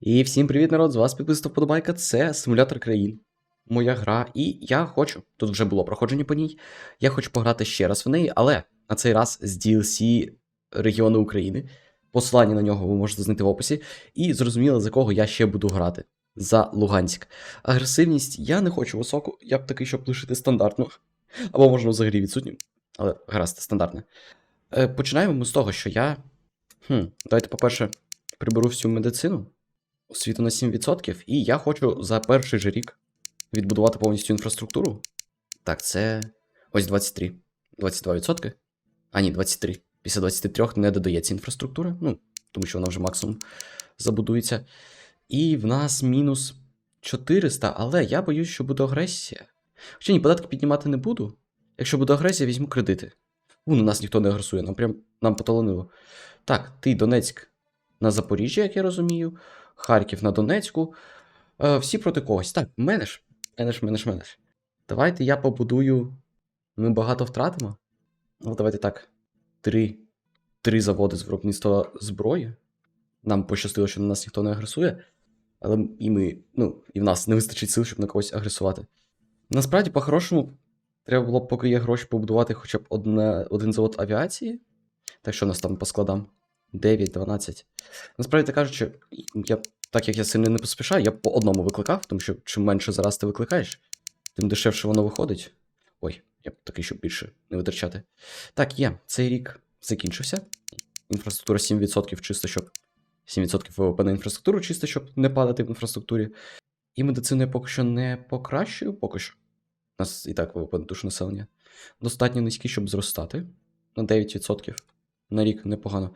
І всім привіт, народ! З вас підписав Подобайка. Це симулятор країн. Моя гра. І я хочу. Тут вже було проходження по ній. Я хочу пограти ще раз в неї, але на цей раз з DLC регіони України. Посилання на нього ви можете знайти в описі. І зрозуміло, за кого я ще буду грати. За Луганськ. Агресивність я не хочу високу, я б такий, щоб лишити стандартну. Або можна взагалі відсутню. Але гаразд, стандартне. Починаємо ми з того, що я. Хм, давайте, по-перше, приберу всю медицину освіту на 7%, і я хочу за перший же рік відбудувати повністю інфраструктуру. Так, це ось 23. 22%. А, ні, 23. Після 23 не додається інфраструктура, ну, тому що вона вже максимум забудується. І в нас мінус 400, але я боюсь, що буде агресія. Хоча ні, податки піднімати не буду. Якщо буде агресія, візьму кредити. У, на нас ніхто не агресує, нам прям нам поталанило. Так, ти Донецьк на Запоріжжя, як я розумію. Харків на Донецьку. Е, всі проти когось. Так, мене ж. Мене ж, мене ж, мене ж. Давайте я побудую. Ми багато втратимо. Ну, давайте так. Три. Три заводи з виробництва зброї. Нам пощастило, що на нас ніхто не агресує. Але і ми, ну, і в нас не вистачить сил, щоб на когось агресувати. Насправді, по-хорошому, треба було б, поки є гроші, побудувати хоча б одне, один завод авіації. Так що у нас там по складам? 9, 12. Насправді кажучи, я, так як я сильно не поспішаю, я по одному викликав, тому що чим менше зараз ти викликаєш, тим дешевше воно виходить. Ой, я б такий, щоб більше не витрачати. Так, є, цей рік закінчився. Інфраструктура 7% чисто, щоб. 7% ВВП на інфраструктуру, чисто, щоб не падати в інфраструктурі. І медицину я поки що не покращую, поки що. У нас і так ВВП на душу населення. Достатньо низький, щоб зростати. На 9% на рік непогано.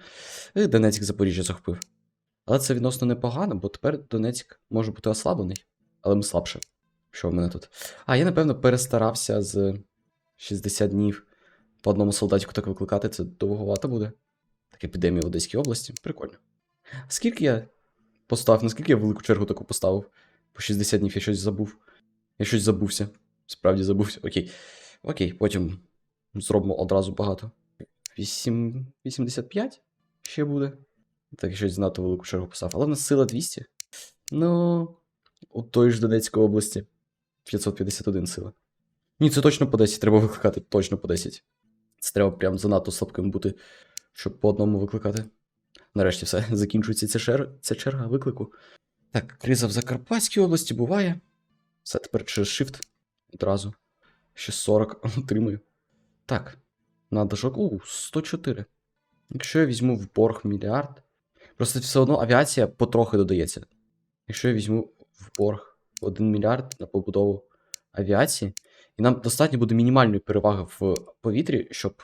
Донецьк Запоріжжя захопив. Але це відносно непогано, бо тепер Донецьк може бути ослаблений, але ми слабше. Що в мене тут? А, я, напевно, перестарався з 60 днів по одному солдатіку так викликати, це довговато буде. Так, епідемія в Одеській області. Прикольно. Скільки я поставив, наскільки я велику чергу таку поставив? По 60 днів я щось забув. Я щось забувся. Справді забувся. Окей. Окей, потім зробимо одразу багато. 8... 85 ще буде. Так, щось знато велику чергу поставив. Але в нас сила 200. Ну, у той ж Донецькій області 551 сила. Ні, це точно по 10 треба викликати, точно по 10. Це треба прям занадто слабким бути, щоб по одному викликати. Нарешті все, закінчується ця, шер... ця черга виклику. Так, криза в Закарпатській області буває. Все тепер через Shift одразу. Ще 40 отримую. Так, надо ж. У, 104. Якщо я візьму в борг мільярд. Просто все одно авіація потрохи додається. Якщо я візьму в борг 1 мільярд на побудову авіації, і нам достатньо буде мінімальної переваги в повітрі, щоб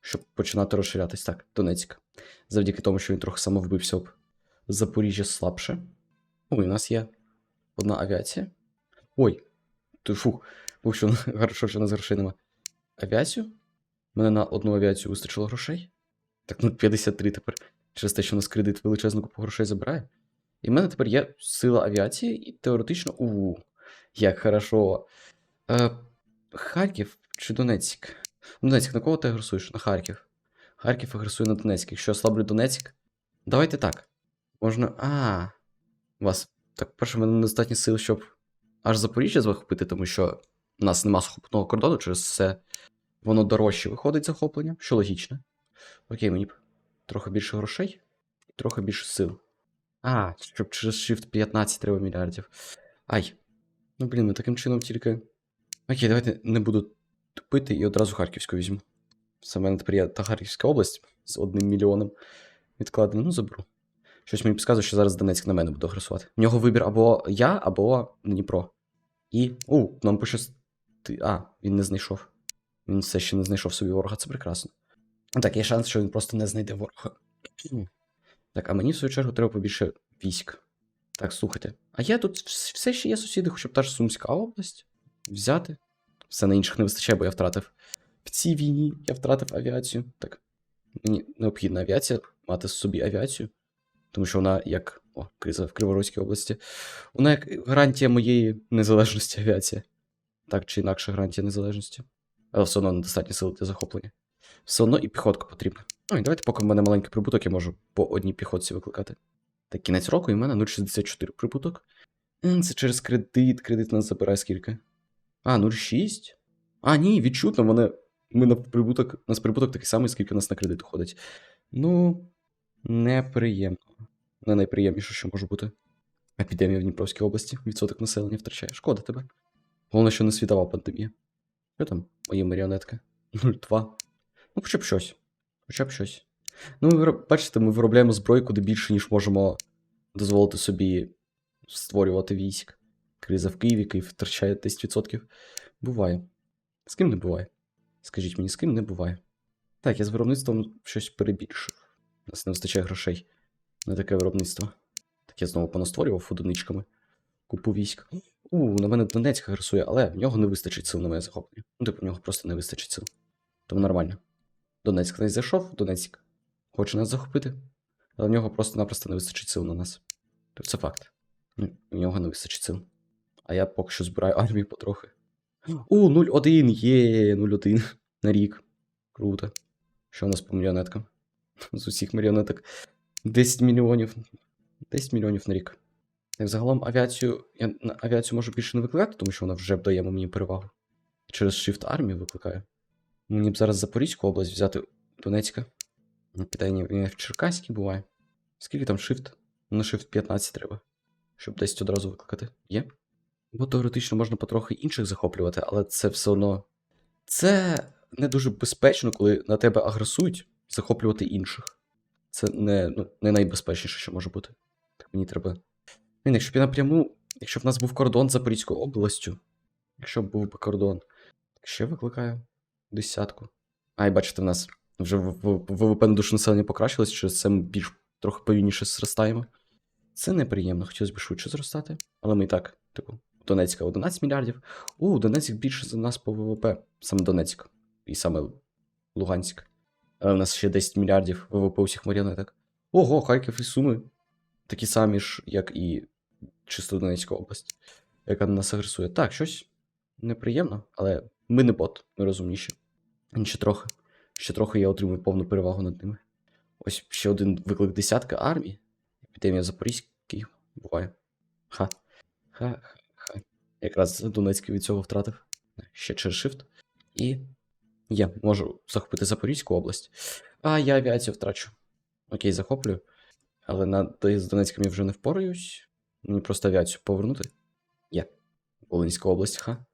щоб починати розширятись. Так, Донецьк. Завдяки тому, що він трохи самовбився об Запоріжжя слабше. Ой, у нас є одна авіація. Ой, ти фух, був що хорошо, що у грошей нема. Авіацію? Мене на одну авіацію вистачило грошей. Так, ну 53 тепер. Через те, що у нас кредит величезну купу грошей забирає. І в мене тепер є сила авіації, і теоретично. У, як хорошо. Е, Харків чи Донецьк? Донецьк, на кого ти агресуєш? На Харків. Харків агресує на Донецьк. Якщо ослаблю Донецьк. Давайте так. Можна. А. У вас. Так, перше, в мене недостатньо сил, щоб аж Запоріжжя захопити, тому що у нас нема сухопутного кордону, через це воно дорожче виходить захоплення, що логічно. Окей, мені б трохи більше грошей і трохи більше сил. А, щоб через Shift 15 треба мільярдів. Ай. Ну, блін, ну таким чином тільки. Окей, давайте не буду тупити і одразу Харківську візьму. В мене тепер та Харківська область з одним мільйоном відкладено. Ну, заберу. Щось мені підказує, що зараз Донецьк на мене буде агресувати. В нього вибір або я, або Дніпро. І. У, нам пощасти. А, він не знайшов. Він все ще не знайшов собі ворога, це прекрасно. Так, є шанс, що він просто не знайде ворога. Так, а мені в свою чергу треба побільше військ. Так, слухайте. А я тут все ще є сусіди, хоча б та ж Сумська область. Взяти. Все на інших не вистачає, бо я втратив. В цій війні я втратив авіацію. Так. Мені необхідна авіація, мати собі авіацію. Тому що вона як. О, криза в Криворозькій області. Вона як гарантія моєї незалежності авіація. Так чи інакше гарантія незалежності. Але все одно недостатні сили для захоплення. Все одно і піхотка потрібна. Ну і давайте, поки в мене маленький прибуток, я можу по одній піхотці викликати. Так, кінець року і в мене 0,64 прибуток. Це через кредит. Кредит нас забирає скільки? А, 0,6? А, ні, відчутно, мене. Ми на прибуток. У нас прибуток такий самий, скільки у нас на кредит уходить. Ну, неприємно. Не найприємніше, що може бути. Епідемія в Дніпровській області. Відсоток населення втрачає. Шкода тебе. Головне, що не світова пандемія. Що там, мої маріонетки? 0,2. Ну, хоча б щось. Хоча б щось. Ну, ви бачите, ми виробляємо зброю куди більше, ніж можемо дозволити собі створювати військ. Криза в Києві, Київ втрачає 10%. Буває. З ким не буває? Скажіть мені, з ким не буває. Так, я з виробництвом щось перебільшив. У нас не вистачає грошей на таке виробництво. Так я знову понастворював одиничками. Купу військ. У, на мене Донецьк агресує, але в нього не вистачить сил на моє захоплення. Ну, типу, в нього просто не вистачить сил. Тому нормально. Донецьк не зайшов, Донецьк хоче нас захопити, але в нього просто-напросто не вистачить сил на нас. Тобто це факт. Ну, В нього не вистачить сил. А я поки що збираю армію потрохи. У, 0-1, є 0-1 на рік. Круто. Що у нас по маріонеткам? З усіх маріонеток 10 мільйонів. 10 мільйонів на рік. Загалом авіацію. Я на авіацію можу більше не викликати, тому що вона вже б дає мені перевагу. Через Shift армію викликаю. Мені б зараз Запорізьку область взяти Донецька. Питання в Черкаській буває. Скільки там Shift? На Shift 15 треба. Щоб 10 одразу викликати. Є? Бо теоретично можна потрохи інших захоплювати, але це все одно. Це не дуже безпечно, коли на тебе агресують, захоплювати інших. Це не, ну, не найбезпечніше, що може бути. Так мені треба. Блін, якщо б я напряму. Якщо б в нас був кордон з Запорізькою областю. Якщо б був би кордон. Так ще викликаю десятку. А, і бачите, в нас вже ВВП на душу населення покращилось, через це ми більш трохи повільніше зростаємо. Це неприємно, хотілося б швидше зростати. Але ми і так, типу, Донецька 11 мільярдів. У, Донецьк більше за нас по ВВП. Саме Донецьк. І саме Луганськ. Але в нас ще 10 мільярдів ВВП усіх маріонеток. Ого, Харків і Суми. Такі самі ж, як і чисто Донецька область, яка на нас агресує. Так, щось неприємно, але ми не бот, ми розумніші. Ще трохи. Ще трохи я отримую повну перевагу над ними. Ось ще один виклик десятка армії. Епідемія Запорізький буває. Ха. Ха, ха, ха. Якраз Донецький від цього втратив. Ще через shift. І я можу захопити Запорізьку область. А я авіацію втрачу. Окей, захоплюю. Але на з Донецьком я вже не впораюсь. Мені просто авіацію повернути. Є. Волинська область, ха.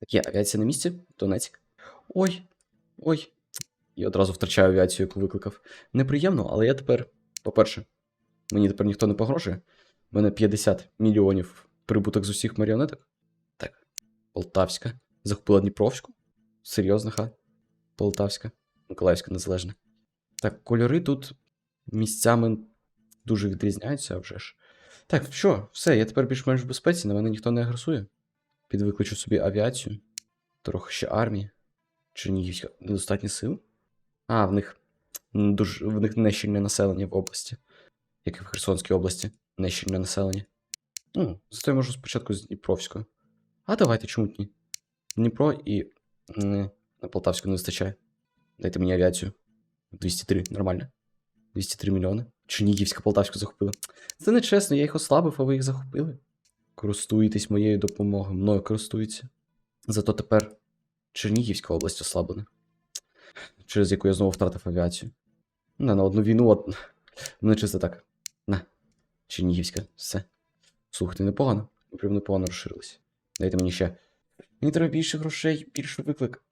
Так є, авіація на місці? Донецьк. Ой. Ой. І одразу втрачаю авіацію, яку викликав. Неприємно, але я тепер, по-перше, мені тепер ніхто не погрожує. У мене 50 мільйонів прибуток з усіх маріонеток. Так. Полтавська. Захопила Дніпровську. Серйозно, ха. Полтавська. Миколаївська незалежна. Так, кольори тут місцями дуже відрізняються, а вже ж. Так, що, все, я тепер більш-менш в безпеці, на мене ніхто не агресує. Підвиключу собі авіацію, трохи ще армії. Чернігівська недостатньо сил. А, в них дуже в них нещільне населення в області, як і в Херсонській області, нещільне населення. Ну, зато я можу спочатку з Дніпровською. А давайте чому ні? Дніпро і на Полтавську не вистачає. Дайте мені авіацію. 203, нормально. 203 мільйони. Чернігівська Полтавську захопила. Це не чесно, я їх ослабив, а ви їх захопили. Користуєтесь моєю допомогою, мною користуються. Зато тепер Чернігівська область ослаблена, через яку я знову втратив авіацію. На, на одну війну, от... ну чисто так. На. Чернігівська, все. Слухайте, непогано. Прям непогано розширилися. Дайте мені ще. Мені треба більше грошей, більше виклик.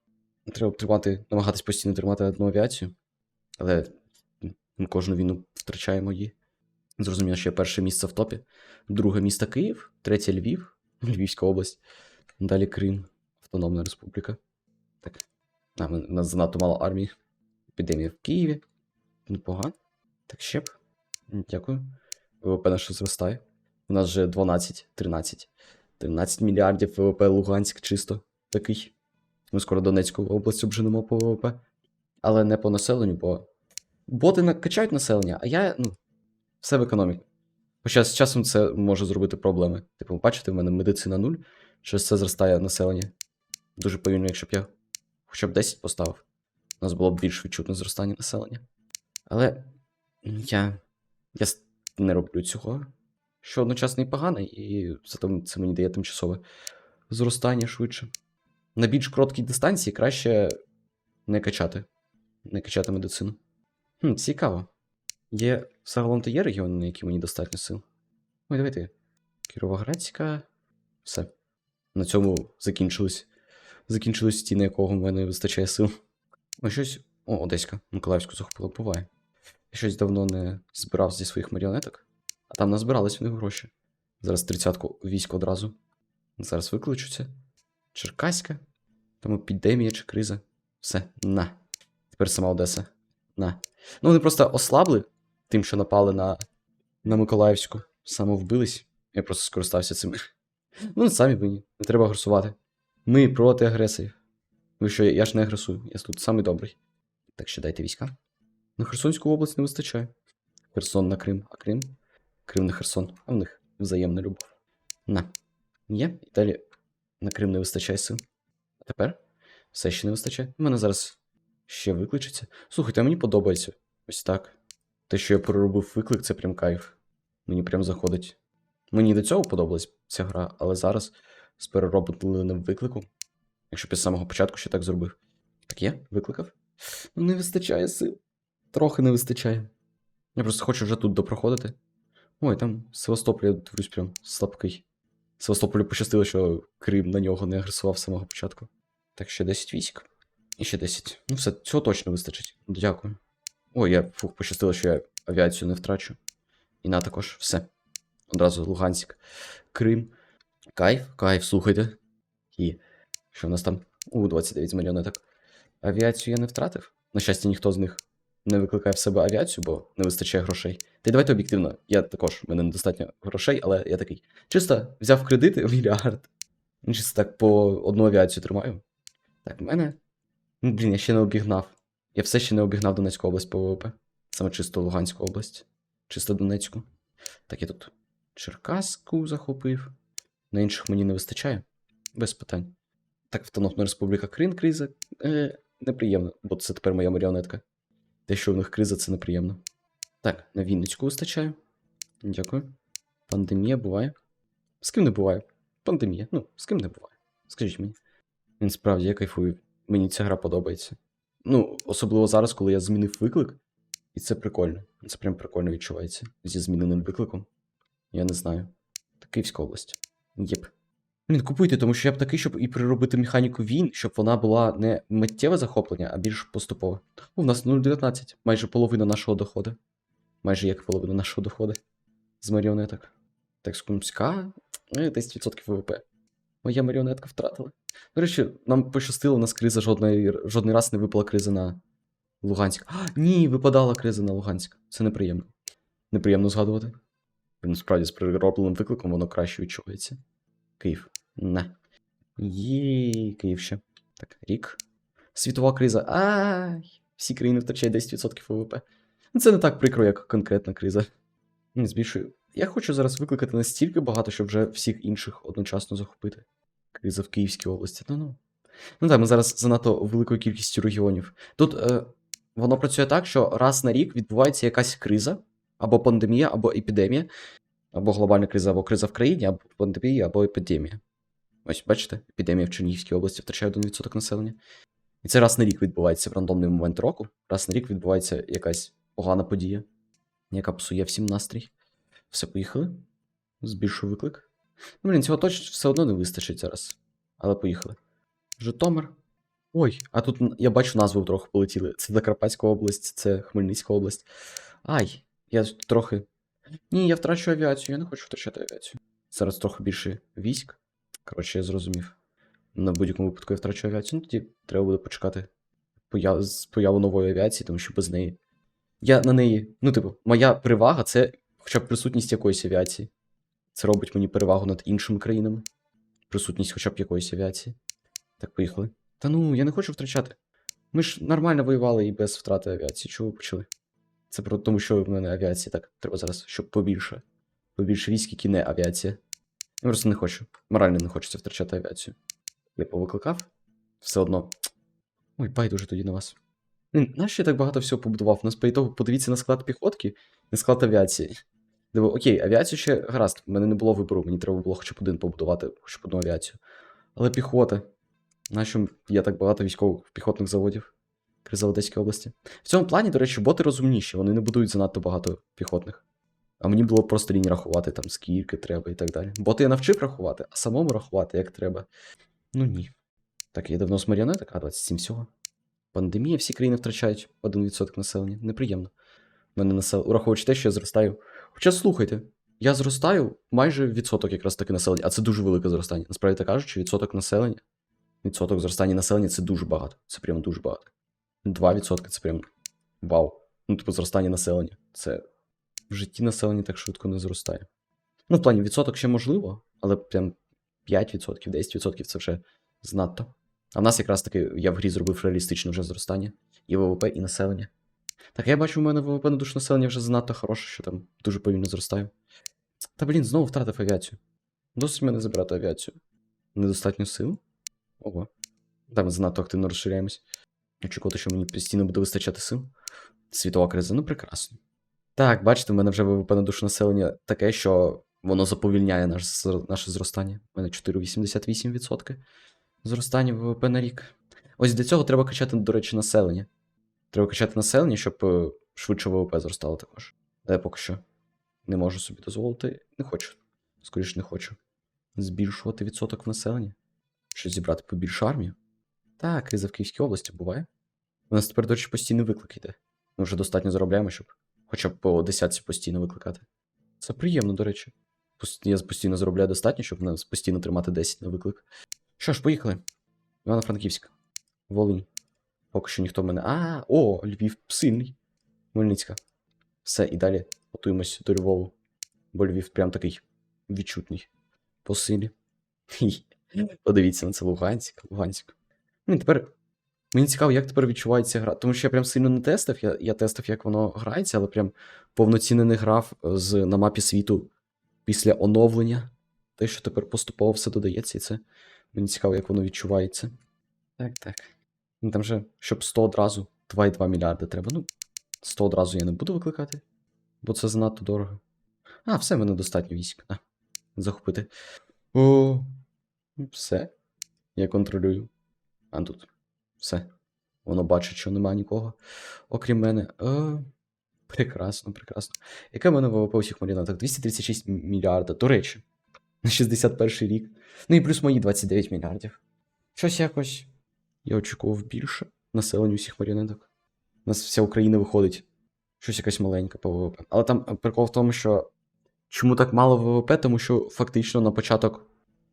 Треба тримати, намагатись постійно тримати одну авіацію. Але ми кожну війну втрачаємо її. Зрозуміло, що перше місце в топі. Друге місто Київ, третє Львів, Львівська область. Далі Крим, Автономна Республіка. Так. А, у нас занадто мало армії. Епідемія в Києві. Непогано. Так, ще б. Дякую. ВВП наше зростає. У нас вже 12, 13. 13 мільярдів ВВП Луганськ чисто такий. Ми скоро Донецьку область обженемо по ВВП. Але не по населенню, бо боти накачають населення, а я, ну, все в економіці. Хоча з часом це може зробити проблеми. Типу, бачите, в мене медицина 0, через це зростає населення. Дуже повільно, якщо б я хоча б 10 поставив, у нас було б більш відчутне зростання населення. Але я. Я не роблю цього. Що одночасно і погано, і зато це мені дає тимчасове зростання швидше. На більш короткій дистанції краще не качати. Не качати медицину. Хм, цікаво. Є загалом то є регіони, на які мені достатньо сил. Ой, давайте. Кіровоградська. Все. На цьому закінчились. Закінчились ті, на якого в мене вистачає сил. Ой, щось. О, Одеська. Миколаївську захопила, буває. Я щось давно не збирав зі своїх маріонеток, а там назбирались в них гроші. Зараз тридцятку військ одразу. Зараз викличуться. Черкаська. Там епідемія чи криза. Все, на. Тепер сама Одеса. На. Ну, вони просто ослабли тим, що напали на, на Миколаївську. Самовбились. Я просто скористався цим. Ну, самі винні. Не треба агресувати. Ми проти агресорів. Ви що, я ж не агресую, я тут самий добрий. Так що дайте війська. На Херсонську область не вистачає. Херсон на Крим, а Крим? Крим на Херсон, а в них взаємна любов. На. Є, і далі на Крим не вистачає сил. А тепер все ще не вистачає. У мене зараз ще викличеться. Слухайте, мені подобається. Ось так. Те, що я переробив виклик, це прям кайф. Мені прям заходить. Мені до цього подобалась ця гра, але зараз з переробленим викликом. Якщо з самого початку ще так зробив. Так є? Викликав? Ну, не вистачає сил. Трохи не вистачає. Я просто хочу вже тут допроходити. Ой, там Севастополь, я дивлюсь, прям слабкий. Севастополю пощастило, що Крим на нього не агресував з самого початку. Так, ще 10 військ. І ще 10. Ну все, цього точно вистачить. Дякую. Ой, я фух, пощастило, що я авіацію не втрачу. І на також все. Одразу Луганськ, Крим. Кайф, кайф, слухайте. І що в нас там? У, 29 маріонеток. Авіацію я не втратив. На щастя, ніхто з них не викликає в себе авіацію, бо не вистачає грошей. Та й давайте об'єктивно. Я також, в мене недостатньо грошей, але я такий. Чисто взяв кредити мільярд. Ну, Чисто так по одну авіацію тримаю. Так, в мене. Ну, блін, я ще не обігнав. Я все ще не обігнав Донецьку область по ВВП. Саме чисто Луганську область. Чисто Донецьку. Так, я тут Черкаску захопив. На інших мені не вистачає. Без питань. Так, Автономна Республіка Крим криза. Е, неприємно, бо це тепер моя маріонетка. Те, що в них криза, це неприємно. Так, на Вінницьку вистачає. Дякую. Пандемія буває. З ким не буває? Пандемія. Ну, з ким не буває. Скажіть мені. Він справді я кайфую. Мені ця гра подобається. Ну, особливо зараз, коли я змінив виклик. І це прикольно. Це прям прикольно відчувається. Зі зміненим викликом. Я не знаю. Київська область. Єп. Блін, купуйте, тому що я б такий, щоб і приробити механіку війн, щоб вона була не миттєве захоплення, а більш поступове. В нас 0,19. Майже половина нашого доходу. Майже як половина нашого доходу. З маріонеток. Так, Скумська. е, 10% ВВП. Моя маріонетка втратила. До речі, нам пощастило, у нас криза жодної, жодний раз не випала криза на Луганськ. А, ні, випадала криза на Луганськ. Це неприємно. Неприємно згадувати. Блін, справді з приробленим викликом воно краще відчувається. Київ. На. Є Київ ще. Так, рік. Світова криза. Ай! Всі країни втрачають 10% ВВП. Ну, Це не так прикро, як конкретна криза. Не збільшую. Я хочу зараз викликати настільки багато, щоб вже всіх інших одночасно захопити. Криза в Київській області. Ну ну. Ну так, ми зараз занадто великою кількістю регіонів. Тут е, воно працює так, що раз на рік відбувається якась криза, або пандемія, або епідемія, або глобальна криза, або криза в країні, або пандемія, або епідемія. Ось, бачите, епідемія в Чернігівській області втрачає 1% населення. І це раз на рік відбувається в рандомний момент року. Раз на рік відбувається якась погана подія, яка псує всім настрій. Все, поїхали. Збільшую виклик. Ну, блін, цього точно все одно не вистачить зараз. Але поїхали. Житомир. Ой, а тут я бачу назву трохи полетіли. Це Закарпатська область, це Хмельницька область. Ай, я тут трохи. Ні, я втрачу авіацію, я не хочу втрачати авіацію. Зараз трохи більше військ. Коротше, я зрозумів. На будь-якому випадку я втрачу авіацію, ну тоді треба буде почекати появу нової авіації, тому що без неї. Я на неї. Ну, типу, моя перевага це хоча б присутність якоїсь авіації. Це робить мені перевагу над іншими країнами. Присутність хоча б якоїсь авіації. Так, поїхали. Та ну, я не хочу втрачати. Ми ж нормально воювали і без втрати авіації. Чого ви почали? Це про тому, що в мене авіації так. Треба зараз, щоб побільше. Побільше військ, які не авіація. Я просто не хочу. Морально не хочеться втрачати авіацію. Я повикликав. Все одно. Ой, байдуже тоді на вас. Нащо я так багато всього побудував? У нас по ітогу подивіться на склад піхотки, на склад авіації. Диво, окей, авіацію ще гаразд. В мене не було вибору, мені треба було хоча б один побудувати, хоча б одну авіацію. Але піхота. Нащо є так багато військових піхотних заводів при Заводецькій області? В цьому плані, до речі, боти розумніші, вони не будують занадто багато піхотних. А мені було просто лінії рахувати, там скільки треба і так далі. Боти я навчив рахувати, а самому рахувати як треба. Ну ні. Так, я давно з маріонеток, а 27 всього. Пандемія, всі країни втрачають 1% населення. Неприємно. У мене насел... Ураховуючи те, що я зростаю. Хоча слухайте, я зростаю майже відсоток якраз таки населення, а це дуже велике зростання. Насправді так кажучи, відсоток населення. Відсоток зростання населення це дуже багато. Це прямо дуже багато. 2% це прям вау. Ну, типу, зростання населення. Це в житті населення так швидко не зростає. Ну, в плані відсоток ще можливо, але прям 5%, 10% це вже знато. А в нас якраз таки я в грі зробив реалістичне вже зростання. І ВВП, і населення. Так, я бачу, у мене ВВП на душу населення вже занадто хороше, що там дуже повільно зростаю. Та блін, знову втратив авіацію. Досить мене забрати авіацію. Недостатньо сил. Ого. Там занадто активно розширяємось. Очікувати, що мені постійно буде вистачати сил. Світова криза, ну прекрасно. Так, бачите, в мене вже ВВП на душу населення таке, що воно заповільняє наш, наше зростання. У мене 4,88% зростання ВВП на рік. Ось для цього треба качати, до речі, населення. Треба качати населення, щоб е, швидше ВВП зростало також. Я поки що не можу собі дозволити. Не хочу. Скоріше не хочу. Збільшувати відсоток в населення. Щось зібрати побільше армію. Так, криза в Київській області буває. У нас тепер, до речі, постійний виклик іде. Ми вже достатньо заробляємо, щоб хоча б по десятці постійно викликати. Це приємно, до речі. Я постійно заробляю достатньо, щоб нас постійно тримати 10 на виклик. Що ж, поїхали. Івано-Франківськ. Волинь. Поки що ніхто мене. А, о, Львів сильний. Хмельницька. Все, і далі готуємось до Львову. Бо Львів прям такий відчутний. По силі. Подивіться на це Луганськ. Луганськ. Мені тепер. Мені цікаво, як тепер відчувається гра. Тому що я прям сильно не тестив. Я, я тестив, як воно грається, але прям повноцінно не грав з, на мапі світу після оновлення. Те, що тепер поступово все додається, і це мені цікаво, як воно відчувається. Так, так. Ну, Там же, щоб 100 одразу, 2,2 мільярди треба. Ну, 100 одразу я не буду викликати, бо це занадто дорого. А, все, мене достатньо військ. На, захопити. О, все. Я контролюю. А тут. Все. Воно бачить, що немає нікого. Окрім мене. Е, прекрасно, прекрасно. Яке в мене ВВП усіх маріонеток? 236 мільярда. До речі, на 61 рік. Ну і плюс мої 29 мільярдів. Щось якось. Я очікував більше населення усіх маріонеток. У нас вся Україна виходить. Щось якась маленька по ВВП. Але там е, прикол в тому, що. Чому так мало ВВП? Тому що фактично на початок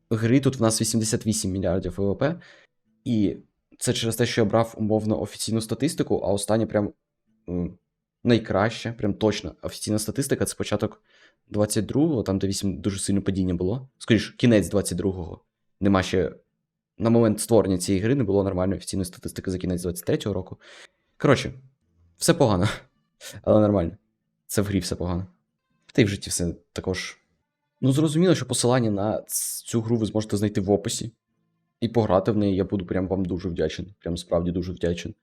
гри тут в нас 88 мільярдів ВВП. І це через те, що я брав умовно офіційну статистику, а остання прям м, найкраща, прям точно офіційна статистика це початок 22-го, там де 8 дуже сильне падіння було. Скоріше, кінець 22-го. Нема ще. На момент створення цієї гри не було нормальної офіційної статистики за кінець 23-го року. Коротше, все погано. Але нормально. Це в грі все погано. Та й в житті все також. Ну, зрозуміло, що посилання на цю гру ви зможете знайти в описі. І пограти в неї я буду прям вам дуже вдячен. Прям справді дуже вдячен.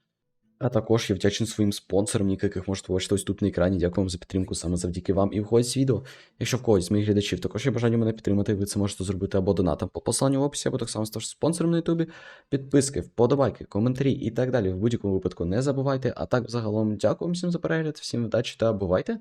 А також я вдячний своїм спонсорам, яких можете побачити ось тут на екрані. Дякую вам за підтримку саме завдяки вам. І входить відео. Якщо в когось з моїх глядачів також є бажання мене підтримати, ви це можете зробити або донатом по посиланню в описі, або так само ставши спонсором на Ютубі. Підписки, вподобайки, коментарі і так далі. В будь-якому випадку не забувайте. А так, загалом, дякую всім за перегляд, всім вдачі та бувайте!